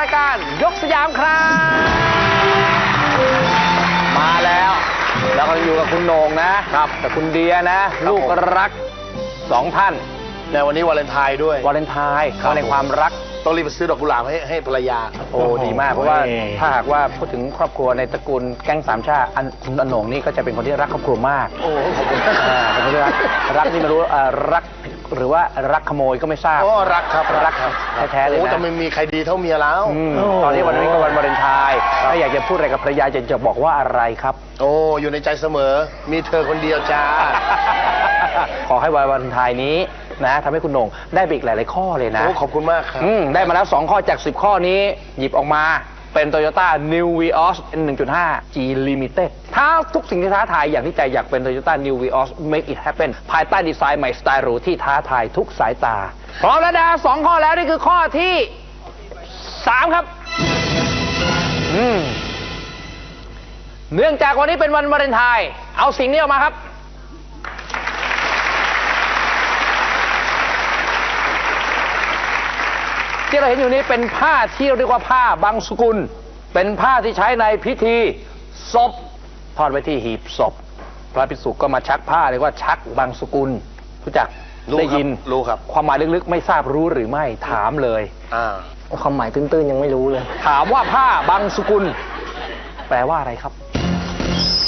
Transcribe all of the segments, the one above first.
รายการยกสยามครับมาแล้วแล้วก็อยู่กับคุณโหนงนะครับกับคุณเดียนะ ลูกรักสองท่านในวันนี้วาเลนไทน์ด้วย วาเลนไทน์ครับวันในความรัก ต้องรีบไปซื้อดอกกุหลาบให้ให้ภรรยา โอ้ดีมากเพราะว่าถ้าหากว่าพูดถึงครอบครัวในตระกูลแก๊งสามชาติอันคุณอนงนี่ก็จะเป็นคนที่รักครอบครัวมากโอ้ขอบคุณ อ่าเป็นคนที่รักรักนี่ไม่รู้เอ่อรัก หรือว่ารักขโมยก็ไม่ทราบโอ้รักครับรักแท้ๆเลยโอ้นะจะไม่มีใครดีเท่าเมียแล้ว อืมตอนนี้วันนี้ก็วันวาเลนไทน์ถ้าอยากจะพูดอะไรกับภรรยาจะจะบอกว่าอะไรครับ โอ้อยู่ในใจเสมอ มีเธอคนเดียวจ้า ขอให้วันวาเลนไทน์นี้นะทำให้คุณโหน่งได้ไปอีกหลาย ๆ ข้อเลยนะโอ้ขอบคุณมากครับ อืมได้มาแล้ว 2 ข้อจาก 10 ข้อนี้ หยิบออกมา เป็น Toyota New Vios 1.5 G Limited ถ้าทุกสิ่งที่ท้าทายอย่างที่ใจอยากเป็น Toyota New Vios Make it happen ภายใต้ดีไซน์ใหม่สไตล์หรูที่ท้าทายทุกสายตา พร้อมแล้วนะสองข้อแล้ว นี่คือข้อที่ 3 ครับ อืม เนื่องจากวันนี้เป็นวันวาเลนไทน์เอาสิ่งนี้ออกมาครับ ที่เราเห็นอยู่นี้เป็นผ้าที่เรียกว่าผ้าบางสกุล เป็นผ้าที่ใช้ในพิธีศพทอดไว้ที่หีบศพ พระภิกษุก็มาชักผ้าเรียกว่าชักบางสกุลรู้จักรู้ครับได้ยินรู้ครับ ความหมายลึกๆ ไม่ทราบรู้หรือไม่ถามเลยอ่าความหมายตื้นๆยังไม่รู้เลย ถามว่าผ้าบางสกุล แปลว่าอะไรครับ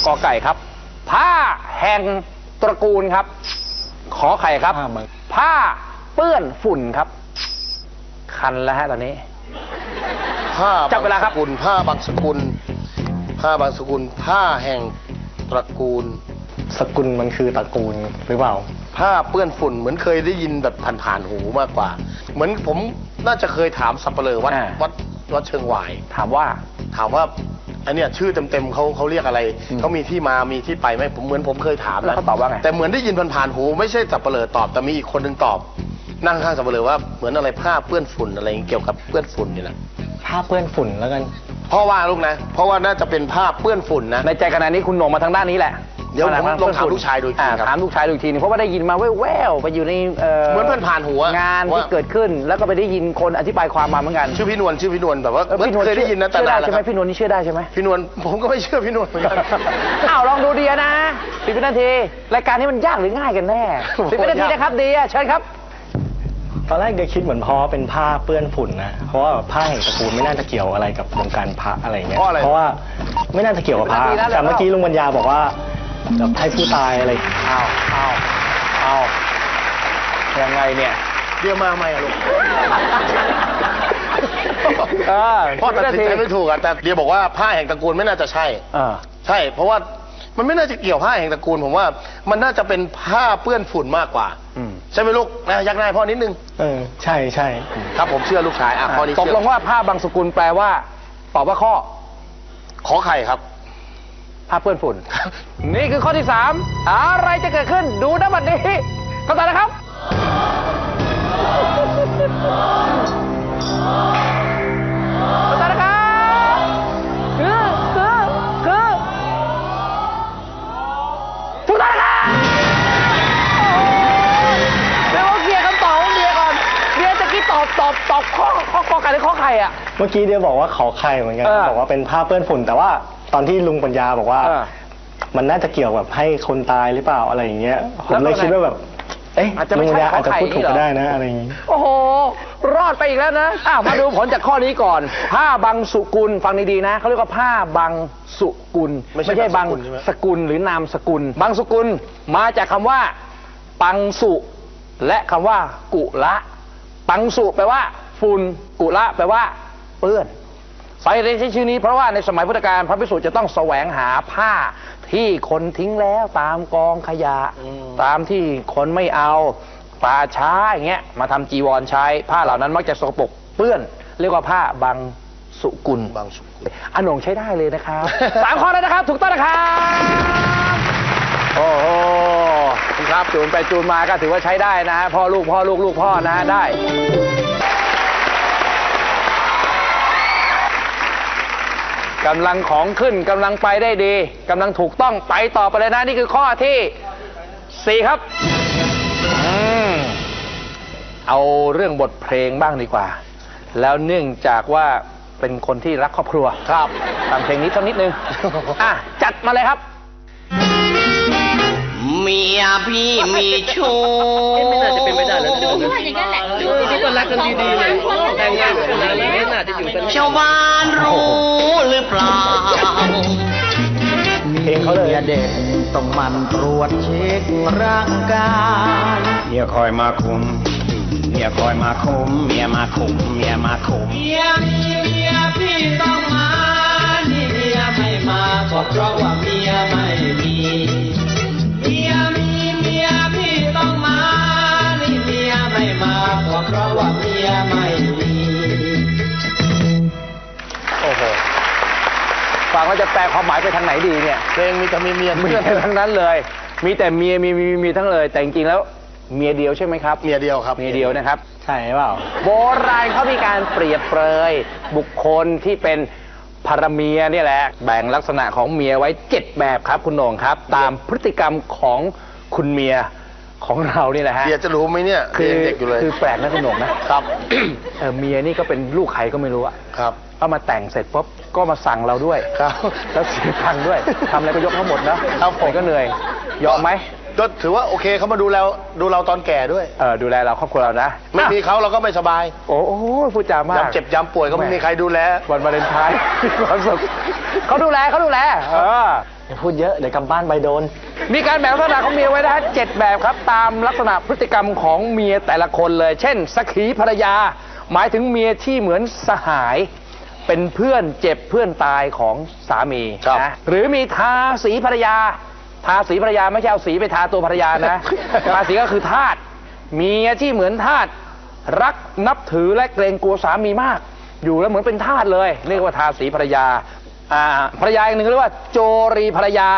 กอไก่ครับ ผ้าแห่งตระกูลครับ ขอไข่ครับ ผ้าบางผ้าเปื้อนฝุ่นครับ คันแล้วฮะตอนนี้ ผ้าจับเวลาครับงสกุลผ้าบางสกุล ผ้าบางสกุล ผ้าแห่งตระกูล สกุลมันคือตระกูลหรือเปล่า ผ้าเปื้อนฝุ่นเหมือนเคยได้ยินแบบผ่านๆหูมากกว่า เหมือนผมน่าจะเคยถามสับเปลือวัดอ่า วัดวัดเชิงหวาย ถามว่า ถามว่าอันเนี้ยชื่อเต็มๆเขาเขาเรียกอะไรอืมเขามีที่มามีที่ไปไหมผมเหมือนผมเคยถามแล้วเขาตอบว่าไง แต่เหมือนได้ยินผ่านๆหู ไม่ใช่สับเปลือตอบแต่มีอีกคนหนึ่งตอบ นั่งข้างสับเปลือว่าเหมือนอะไรผ้าเปื้อนฝุ่นอะไรเกี่ยวกับเปื้อนฝุ่นนี่แหละผ้าเปื้อนฝุ่นแล้วกันเพราะว่าลูกนะ เพราะว่าน่าจะเป็นผ้าเปื้อนฝุ่นนะ ในใจขณะนี้คุณโหนงมาทางด้านนี้แหละ เดี๋ยวผมลองถามลูกชายดูอีกทีอ่ครับถามลูกชายดูอีกทีนึงเพราะว่าได้ยินมาแว่วๆไปอยู่ในเหมือนเพื่อนผ่านหัวงานว่าที่เกิดขึ้น แล้วก็ไปได้ยินคนอธิบายความมาเหมือนกันชื่อพี่นวลชื่อพี่นวลแบบว่าออพี่นวลเคยได้ยินนะแต่เชื่อได้นานแล้วใช่ไหมครับพี่นวลนี่เชื่อได้ใช่ไหม พี่นวลผมก็ไม่เชื่อพี่นวลเหมือนกัน อ้าวลองดูเดียนะสิบวินาที รายการนี้มันยากหรือง่ายกันแน่โอ้โหสิบวินาทีนะครับเดียเชิญครับ ตอนแรกเดี๋ยวคิดเหมือนเพราะว่าเป็นผ้าเปื้อนฝุ่นนะ เพราะว่าผ้าแห่งตระกูลไม่น่าจะเกี่ยวอะไรกับวงการพระอะไรเงี้ย เพราะอะไรว่าไม่น่าจะเกี่ยวกับพระนาทีนั้นแล้วแต่เมื่อกี้ลุงปัญญาบอกว่าแบบให้ผู้ตายอะไร อ้าวอ้าวอ้าวยังไงเนี่ย เดี๋ยวมาใหม่อะลูกเออพ่อตัดสินใจไม่ถูกอะแต่เดียบอกว่าผ้าแห่งตระกูลไม่น่าจะใช่เออ ใช่ เพราะว่ามันไม่น่าจะเกี่ยวผ้าแห่งตระกูล ผมว่า มันน่าจะเป็นผ้าเปื้อนฝุ่นมากกว่าอืม ใช่ไหมลูกนะยักหน้าให้พ่อนิดนึงเออ ใช่ใช่ครับผมเชื่อลูกชายอะข้อนี้ตกเชื่อลงว่าผ้าบางสกุลแปลว่า ตอบว่าข้อ ขอไข่ครับ ผ้าเปื้อนฝุ่น นี่คือข้อที่สามอะไรจะเกิดขึ้นดูนะบัดนี้เข้าใจนะครับเข้าใจนะครับ ตอบตอบข้อข้อกอไก่หรือข้อไข่อะเมื่อกี้เดี๋ยวบอกว่าขอไข่เหมือนกันเออบอกว่าเป็นผ้าเปื้อนฝุ่น แต่ว่าตอนที่ลุงปัญญาบอกว่า เออมันน่าจะเกี่ยวกับให้คนตายหรือเปล่าอะไรอย่างเงี้ยผมแล้วเลยตอนไหนคิดว่าแบบ เอ๊ะอาจจะไม่ลุงใช่ปัญญาอาจจะพูดขอไข่ถูกนี่เหรอก็ได้นะอะไรอย่างงี้ โอ้โห รอดไปอีกแล้วนะอ้าวมาดูผลจากข้อนี้ก่อน ผ้าบางสุกุลฟังดีๆนะเขาเรียกว่าผ้าบางสุกุลไม่ใช่บางบางสกุลใช่ไหม สกุลหรือนามสกุล บางสกุลมาจากคำว่า ปังสุ และคำว่า กุละ ปังสุแปลว่า ฝุ่นกุละแปลว่า เปื้อนสาเหตุที่ใช้ชื่อนี้เพราะว่าในสมัยพุทธกาลพระภิกษุจะต้องแสวงหาผ้าที่คนทิ้งแล้วตามกองขยะ ตามที่คนไม่เอาป่าช้าอย่างเงี้ยมาทำจีวรใช้ผ้าเหล่านั้นมักจะสกปรกเปื้อน เรียกว่าผ้าบางสุกุลบางสุกุลอันหนงใช้ได้เลยนะครับสามข้อแล้วนะครับ ถูกต้องนะครับโอ้โหคุณครับจูนไปจูนมาก็ถือว่าใช้ได้นะฮะพ่อลูกพ่อลูกลูกพ่อนะได้ กำลังของขึ้นกำลังไปได้ดีกำลังถูกต้องไปต่อไปเลยนะ นี่คือข้อที่สี่ครับอืมเอาเรื่องบทเพลงบ้างดีกว่า แล้วเนื่องจากว่าเป็นคนที่รักครอบครัวครับฟังเพลงนี้สักนิดนึง อะ จัดมาเลยครับ เมียพี่มีชู้ไม่น่าจะเป็นไปได้นะดูว่าอย่างนั้นแหละ ดูที่ก็รักกันดีๆเลยแต่งงานกันนานแล้วไม่น่าจะอยู่กันชาวบ้านรู้หรือเปล่าเพลงเขาเลยเด็กต้องหมันตรวจเช็คร่างกายเมียคอยมาคุมเมียคอยมาคุมเมียมาคุมเมียมาคุมเมียมีเมียพี่ต้องมานี่เมียไม่มาก็เพราะว่าเมียไม่มี เพราะว่าเมียไม่มีโอ้โหฟังแล้วจะแปลความหมายไปทางไหนดีเนี่ยเพลงมีแต่มีเมียมีเพื่อนแต่ทั้งนั้นเลย มีแต่เมียมีมีมีมีทั้งเลย แต่จริงๆแล้วเมียเดียวใช่ไหมครับ เมียเดียวครับ เมียเดียวนะครับ ใช่เปล่า โบราณเขามีการเปรียบเปรยบุคคลที่เป็นภรรเมียเนี่ยแหละ แบ่งลักษณะของเมียไว้เจ็ดแบบครับคุณโหน่งครับ ตามพฤติกรรมของคุณเมีย ของเรานี่แหละฮะเมียจะรู้ไหมเนี่ยคือยังเด็กอยู่เลย คือแปลกนะคุณโหน่งนะครับ เออเมียนี่ก็เป็นลูกใครก็ไม่รู้อะครับ ก็มาแต่งเสร็จปุ๊บก็มาสั่งเราด้วยครับแล้วเสียตังค์ด้วยทำอะไรก็ยกทั้งหมดนะครับผมแต่ก็เหนื่อยยอมไหมก็ถือว่าโอเคเขามาดูแลดูเราตอนแก่ด้วย เออดูแลเราครอบครัวเรานะไม่มีอะเขาเราก็ไม่สบายโอ้โหพูดจามาก ยามเจ็บยามป่วยก็ไม่มีใครดูแล วันวาเลนไทน์มีความสุขเขาดูแลเขาดูแลเออ อย่าพูดเยอะเดี๋ยวกลับบ้านไปโดน มีการแบ่งลักษณะของเมียไว้นะฮะเจ็ดแบบครับตามลักษณะพฤติกรรมของเมียแต่ละคนเลย เช่นสักขีภรรยา หมายถึงเมียที่เหมือนสหาย เป็นเพื่อนเจ็บเพื่อนตายของสามีครับ นะหรือมีทาสีภรรยา ทาสีภรรยาไม่ใช่เอาสีไปทาตัวภรรยานะ ทาสีก็คือทาสเมียที่เหมือนทาสรักนับถือและเกรงกลัวสามีมาก อยู่แล้วเหมือนเป็นทาสเลยเรียกว่าทาสีภรรยา อ่าภรรยาอีกหนึ่งเรียกว่าโจรีภรรยา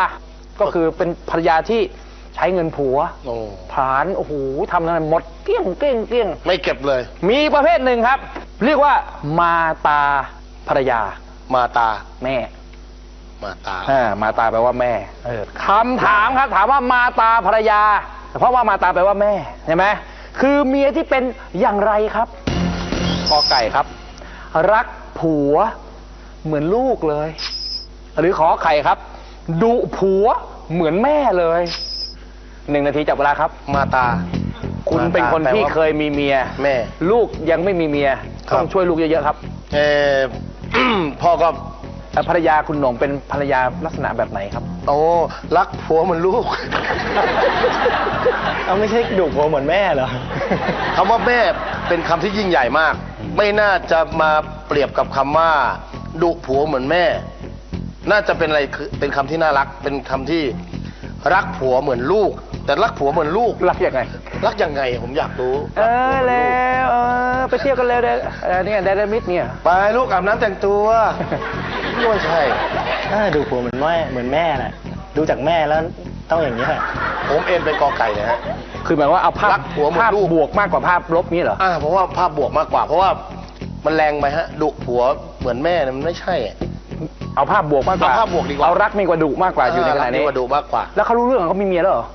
ก็คือเป็นภรรยาที่ใช้เงินผัวโอ้ ผลานโอ้โหทำงานหมดเกลี้ยงเกลี้ยงเกลี้ยง ไม่เก็บเลย มีประเภทหนึ่งครับ เรียกว่ามาตาภรรยามาตา แม่มาตา อ่ามาตาแปลว่าแม่เออคำถามครับถามว่ามาตาภรรยา เพราะว่ามาตาแปลว่าแม่ใช่ไหมคือเมียที่เป็นอย่างไรครับกอไก่ครับ รักผัว เหมือนลูกเลย หรือขอไข่ครับดุผัวเหมือนแม่เลยหนึ่งนาทีจับเวลาครับ มาตา คุณเป็นคนที่เคยมีเมียแม่ ลูกยังไม่มีเมียครับ ต้องช่วยลูกเยอะๆครับเออ พ่อก็เอ่อภรรยาคุณโหน่งเป็นภรรยาลักษณะแบบไหนครับโอ้รักผัวเหมือนลูก เอาไม่ใช่ดุผัวเหมือนแม่เหรอ คำว่าแม่เป็นคำที่ยิ่งใหญ่มาก ไม่น่าจะมาเปรียบกับคำว่า ดุผัวเหมือนแม่ น่าจะเป็นอะไรคือเป็นคำที่น่ารัก เป็นคำที่รักผัวเหมือนลูก แต่รักผัวเหมือนลูก รักยังไง รักยังไงผมอยากรู้เออแล้วเออไปเที่ยวกันแล้วเด้อเออเนี่ยไดนามิดเนี่ย ไปลูกอาบน้ำแต่งตัวไม่ใช่ น่าจะดูผัวเหมือนแม่เหมือนแม่แหละดูจากแม่แล้วต้องอย่างนี้ยผมเอ็นไปกอไก่นะฮะ คือหมายว่าเอาภาพรักผัวเหมือนภาพลูก บวกมากกว่าภาพลบนี้เหรอ อ่าเพราะว่าภาพบวกมากกว่า เพราะว่ามันแรงไปฮะดุผัว เหมือนแม่เนี่ยมันไม่ใช่เอาภาพบวกมากกว่าเอาภาพบวกดีกว่าเอารักมีกว่าดุมากกว่าอยู่ในขณะรักนี้ดีกว่าดุมากกว่า แล้วเขารู้เรื่องเขามีเมียแล้วเหรอ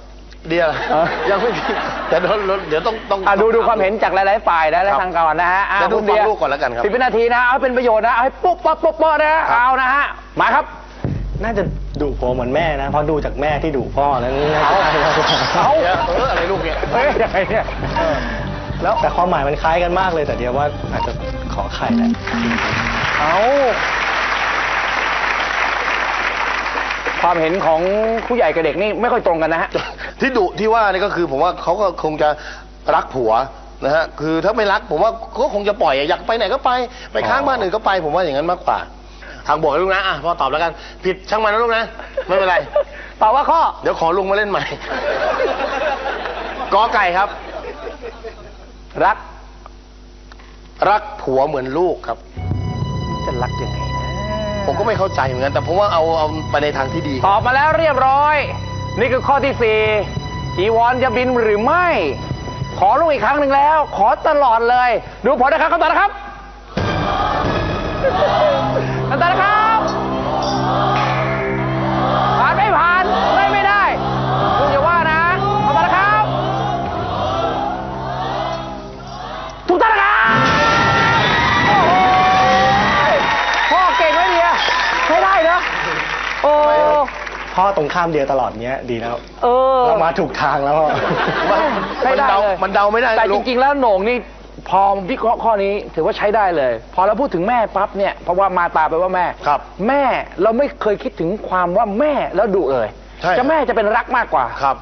เดียวเออ ยังไม่มีแต่เดี๋ยวเดี๋ยวต้องต้องอะดูต้องดูความเห็นจากหลาย ๆ ฝ่ายนะและครับทางก่อนนะฮะอะเดี๋ยวดูคุณเดียฟังลูกก่อนแล้วกันครับ สิบวินาทีนะเอาให้เป็นประโยชน์นะเอาให้ปุ๊บปั๊บปุ๊บปั๊บนะเอานะฮะมาครับ น่าจะดุผัวเหมือนแม่นะ เพราะดูจากแม่ที่ดุพ่อแล้วน่าจะใช่มากกว่าเอาเดี๋ยวเอออะไรลูกเนี่ย เฮ้ยยังไงเนี่ยแล้วแต่ความหมายมันคล้ายกันมากเลยแต่เดียวว่าอาจจะขอไข่แหละ เอาความเห็นของผู้ใหญ่กับเด็กนี่ไม่ค่อยตรงกันนะฮะ ที่ดุที่ว่านี่ก็คือผมว่าเขาก็คงจะรักผัวนะฮะคือถ้าไม่รักผมว่าก็คงจะปล่อยอะอยากไปไหนก็ไปไปค้างบ้านอื่นก็ไป ผมว่าอย่างนั้นมากกว่า ทางบวกให้ลูกนะอะพ่อตอบแล้วกัน ผิดช่างมันนะลูกนะ ไม่เป็นไร ตอบว่าข้อ เดี๋ยวขอลุงมาเล่นใหม่ กอไก่ครับ รัก รักผัวเหมือนลูกครับ จะรักยังไงนะผมก็ไม่เข้าใจเหมือนกัน แต่ผมว่าเอาเอาไปในทางที่ดี ตอบมาแล้วเรียบร้อย นี่คือข้อที่สี่จีวรจะบินหรือไม่ ขอลูกอีกครั้งหนึ่งแล้ว ขอตลอดเลย ดูผลนะครับคำตอบนะครับคำตอบนะครับ ข้ามเดียวตลอดเนี้ยดีแล้วเออ เรามาถูกทางแล้วใช้ได้มันเดาเลย มันเดาไม่ได้แต่ลูจกริง ๆ แล้วโหน่งนี่พอวิเคราะห์ข้อนี้ถือว่าใช้ได้เลย พอเราพูดถึงแม่ปั๊บเนี่ยเพราะว่ามาตาไปลว่าแม่ครับ แม่เราไม่เคยคิดถึงความว่าแม่แล้วดุเลยใช่จะแม่จะเป็นรักมากกว่าครับ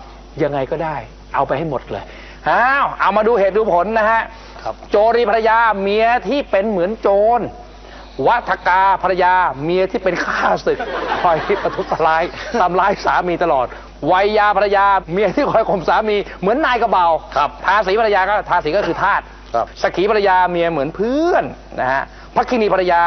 ยังไงก็ได้ เอาไปให้หมดเลยอ้าวเอามาดูเหตุดูผลนะฮะครับ โจรีภรรยาเมียที่เป็นเหมือนโจร วัฒกาภรรยาเมียที่เป็นข้าศึกคอยประทุษร้ายทำร้ายสามีตลอดวัยยาภรรยาเมียที่คอยข่มสามี เหมือนนายกระเบาครับทาสีภรรยาก็ทาสีก็คือทาสครับสกขีภรรยาเมียเหมือนเพื่อนนะฮะพักคินีภรรยา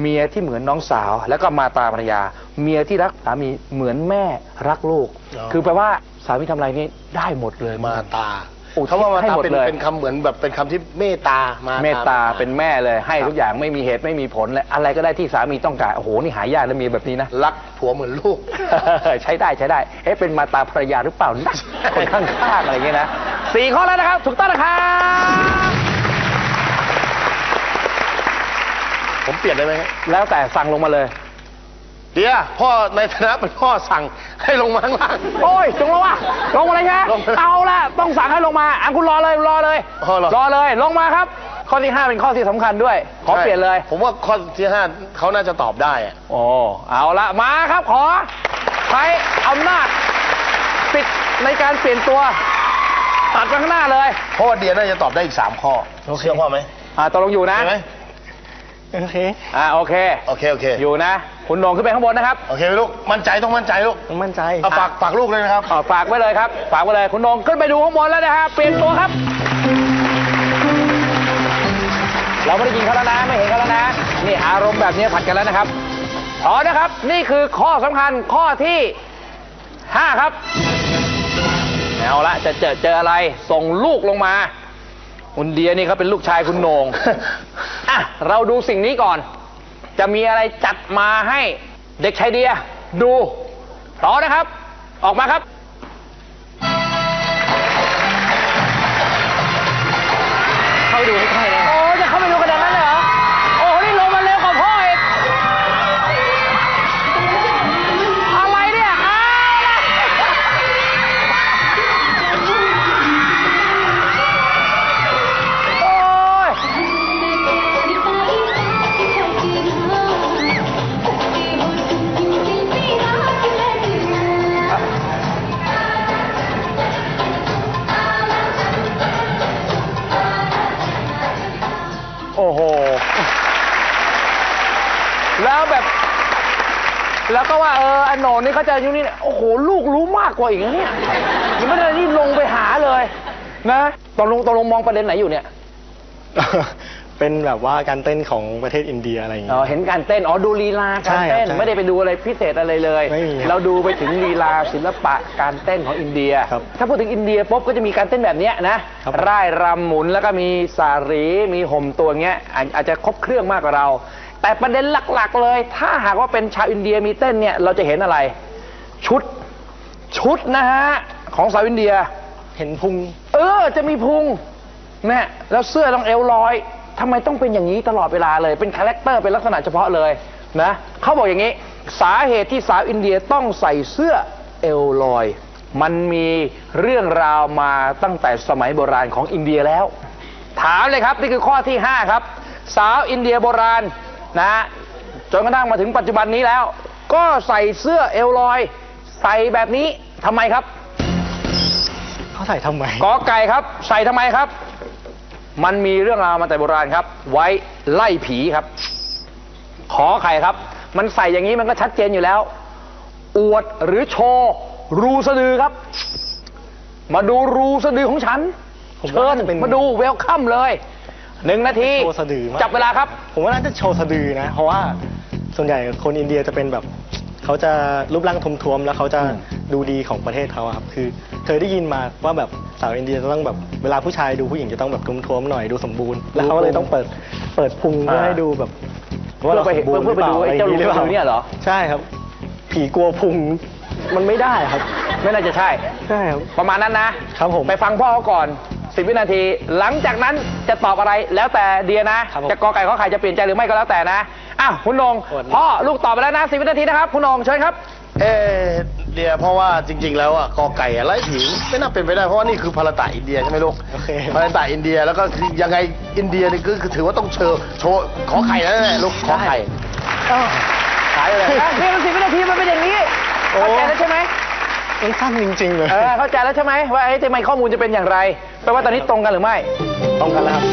เมียที่เหมือนน้องสาว แล้วก็มาตาภรรยา เมียที่รักสามีเหมือนแม่รักลูกอ๋อคือแปลว่าสามีทำอะไรนี่ได้หมดเลยมาตา อุทิศเขาว่ามาให้ตาหมดเป็นเลยเป็นคำเหมือนแบบเป็นคำที่เมตตามาเมตตาเป็นแม่เลย ให้ครับทุกอย่างไม่มีเหตุไม่มีผลเลยอะไรก็ได้ที่สามีต้องการโอ้โหนี่หายากแล้วมีแบบนี้นะ รักผัวเหมือนลูก ใช้ได้ใช้ได้ เอ๊ะเป็นมาตาภรรยาหรือเปล่านะคนข้างๆอะไรอย่างเงี้ยนะสี่ข้อแล้วนะครับ ถูกต้องนะครับ ผมเปลี่ยนได้ไหมฮะแล้วแต่สั่งลงมาเลย เดียวพ่อในฐานะเป็นพ่อสั่งให้ลงมาข้างล่าง โอ้ยจงลงมาลงมาเลยใช่ไหมลงมาเอาละต้องสั่งให้ลงมาอะคุณรอเลยรอเลยอ๋อเหรอ รอเลยลงมาครับ ข้อที่ห้าเป็นข้อที่สำคัญด้วย ขอเปลี่ยนเลยผมว่าข้อที่ห้าเขาน่าจะตอบได้อะโอ้เอาละมาครับขอใช้อำนาจสิทธิ์ในการเปลี่ยนตัวตัดไปข้างหน้าเลยเพราะว่าเดียน่าจะตอบได้อีกสามข้อเชื่อพ่อไหมอ่าตกลงอยู่นะ ใช่ไหม โอเค อ่าโอเค โอเค โอเค อยู่นะ คุณโหนงขึ้นไปข้างบนนะครับโอเคไหมลูก มั่นใจต้องมั่นใจลูกมั่นใจเอาฝากฝากลูกเลยนะครับ อ่าฝากไว้เลยครับ ฝากไว้เลย คุณโหนงขึ้นไปดูข้างบนแล้วนะฮะเปลี่ยนตัวครับ เราไม่ได้ยินเขาแล้วนะ ไม่เห็นเขาแล้วนะ นี่อารมณ์แบบนี้ผัดกันแล้วนะครับพอนะครับ นี่คือข้อสำคัญข้อที่ห้าครับ เอาละจะเจอเจออะไร ส่งลูกลงมา คุณเดียนี่เขาเป็นลูกชายคุณโหนง อะ เราดูสิ่งนี้ก่อน จะมีอะไรจัดมาให้เด็กชายเดีย ดูต้อนะครับ ออกมาครับ เข้าดูให้ใกล้เลยโอ้จะ อันโหนนนี่เขาจะอายุนี่เนี่ยโอ้โหลูกรู้มากกว่าอีกนะเนี่ยยังไม่ได้นี่ลงไปหาเลย นะตกลงตกลงมองประเด็นไหนอยู่เนี่ยเป็นแบบว่าการเต้นของประเทศอินเดียอะไรอย่างอ๋เงี้อยเห็นการเต้น อ๋อดูลีลาการใช่ครับเต้นใช่ไม่ได้ไปดูอะไรพิเศษอะไรเลยไม่มีครับเราดูไปถึงลีลาศิลปะการเต้นของอินเดียครับถ้าพูดถึงอินเดียปุ๊บก็จะมีการเต้นแบบเนี้ยนะครับร่ายรำหมุนแล้วก็มีสารี มีห่มตัวเงี้ยอาจอาจจะครบเครื่องมากกว่าเรา แต่ประเด็นหลักๆเลย ถ้าหากว่าเป็นชาวอินเดียมีเต้นเนี่ย เราจะเห็นอะไร ชุด ชุดนะฮะ ของสาวอินเดีย เห็นพุง เออ จะมีพุงเนี่ยแล้วเสื้อต้องเอวลอยทำไมต้องเป็นอย่างนี้ตลอดเวลาเลย เป็นคาแรคเตอร์เป็นลักษณะเฉพาะเลยนะเขาบอกอย่างนี้ สาเหตุที่สาวอินเดียต้องใส่เสื้อเอวลอย มันมีเรื่องราวมาตั้งแต่สมัยโบราณของอินเดียแล้ว ถามเลยครับ นี่คือข้อที่ 5 ครับ สาวอินเดียโบราณนะจนกระทั่งมาถึงปัจจุบันนี้แล้ว ก็ใส่เสื้อเอวลอย ใส่แบบนี้ทำไมครับเขาใส่ทำไมกอไก่ครับ ใส่ทำไมครับ มันมีเรื่องราวมาแต่โบราณครับ ไว้ไล่ผีครับ ขอไข่ครับ มันใส่อย่างนี้มันก็ชัดเจนอยู่แล้ว อวดหรือโชว์รูสะดือครับ มาดูรูสะดือของฉันผมเชิว่าญน่าจะเป็นมาดูเวลคัมเลยหนึ่งนาทีโชว์สะดือมากจับเวลาครับ ผมว่าน่าจะโชว์สะดือนะ เพราะว่าส่วนใหญ่คนอินเดียจะเป็นแบบ เขาจะรูปร่างทวมๆแล้วเขาจะดูดีของประเทศเขาอะครับคือเคยได้ยินมาว่าแบบสาวอินเดียจะต้องแบบเวลาผู้ชายดูผู้หญิงจะต้องแบบทวมๆหน่อยดูสมบูรณ์แล้วเขาก็เลยต้องเปิดเปิดพุงเพื่อให้ดูแบบเพื่อไปเพื่อเพื่อไปดูไอ้เจ้ารูสะดือเนี่ยเหรอใช่ครับ ผีกลัวพุงมันไม่ได้ครับ ไม่น่าจะใช่ใช่ครับประมาณนั้นนะครับผมไปฟังพ่อเขาก่อน10วินาที หลังจากนั้นจะตอบอะไรแล้วแต่เดียนะครับผมจะกอไก่ข้อไข่จะเปลี่ยนใจหรือไม่ก็แล้วแต่นะ อะคุณนงสวัสดีพ่อลูกตอบไปแล้วนะ10วินาทีนะครับ คุณนงเชิญครับ เอ๊ะเดียเพราะว่าจริง ๆ แล้วอะกอไก่อะไล่ผิงไม่น่าเป็นไปได้เพราะว่านี่คือพาราตะอินเดียใช่ไหมลูกโอเคพาราตะอินเดียแล้วก็คือยังไงอินเดียนี่คือคือถือว่าต้องเชิญโชว์ขอไข่แล้วแหละลูกขอไข่ขายเลยอะนี่มันสิบวินาทีมันเป็นอย่างนี้โอ้เข้าใจแล้วใช่ไหมมันสั้นจริง ๆ เลยเออเข้าใจแล้วใช่ไหมว่าไอ้ทำไมข้อมูลจะเป็นอย่างไรแปลว่าตอนนี้ตรงกันหรือไม่ ตรงกันแล้วครับ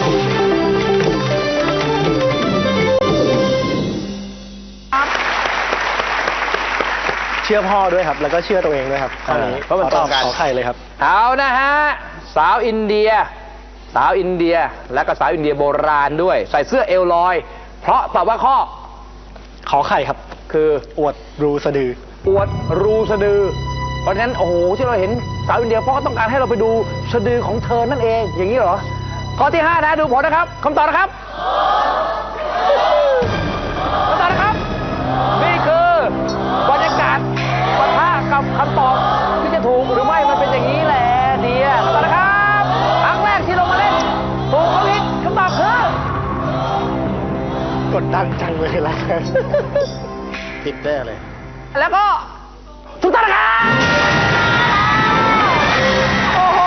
เชื่อพ่อด้วยครับ แล้วก็เชื่อตัวเองด้วยครับข้อนี้เออเพราะมันขอตตรองบกันขอไข่เลยครับ เอานะฮะสาวอินเดีย สาวอินเดียและก็สาวอินเดียโบราณด้วย ใส่เสื้อเอวลอย เพราะตอบว่าข้อ ขอไข่ครับ คืออวดรูสะดือ อวดรูสะดือ เพราะฉะนั้นโอ้โหที่เราเห็นสาวอินเดียเพราะเขาต้องการให้เราไปดูสะดือของเธอนั่นเอง อย่างนี้เหรอข้อที่ห้านะดูผลนะครับคำตอบนะครับ ผิดแน่เลย แล้วก็ถูกต้องนะครับ โอ้โห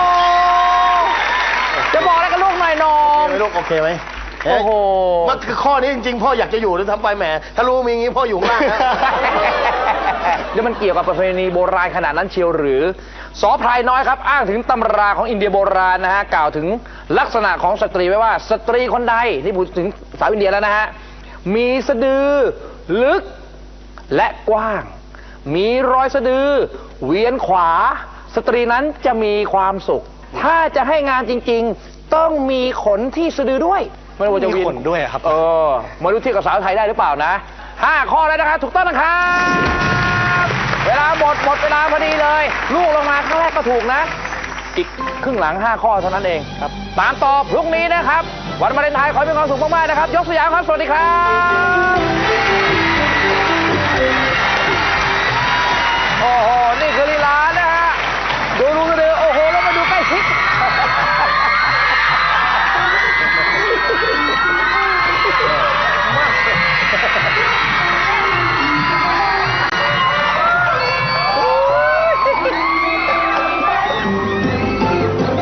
จะบอกอะไรกับลูกหน่อยนอโอม เคไหมลูกโอเคไหมโอ้โห มันคือข้อนี้จริงๆ พ่ออยากจะอยู่ด้วยทำไปแหม ถ้ารู้มีอย่างงี้พ่ออยู่ข้างล่างนะเดี๋ยวมันเกี่ยวกับประเพณีโบราณขนาดนั้นเชียวหรือสอพรายน้อยครับ อ้างถึงตำราของอินเดียโบราณนะฮะ กล่าวถึงลักษณะของสตรีไว้ว่าสตรีคนใดที่พูดถึงสาวอินเดียแล้วนะฮะ มีสะดือ ลึกและกว้าง มีรอยสะดือ เวียนขวา สตรีนั้นจะมีความสุข ถ้าจะให้งานจริง ๆ ต้องมีขนที่สะดือด้วยไม่ว่าจะเวียมีขนด้วยอะครับ เออมาดูเทียบกับสาวไทยได้หรือเปล่านะห้าข้อแล้วนะครับถูกต้องนะครับเวลาหมดหมดเวลาพอดีเลย ลูกลงมาครั้งแรกก็ถูกนะ อีกครึ่งหลัง5ข้อเท่านั้นเองครับตามต่อพรุ่งนี้นะครับ วันมาเลนไทยขอให้มีความสุขมากๆนะครับ ยกสยามครับ สวัสดีครับโอ้โหนี่คือลีลา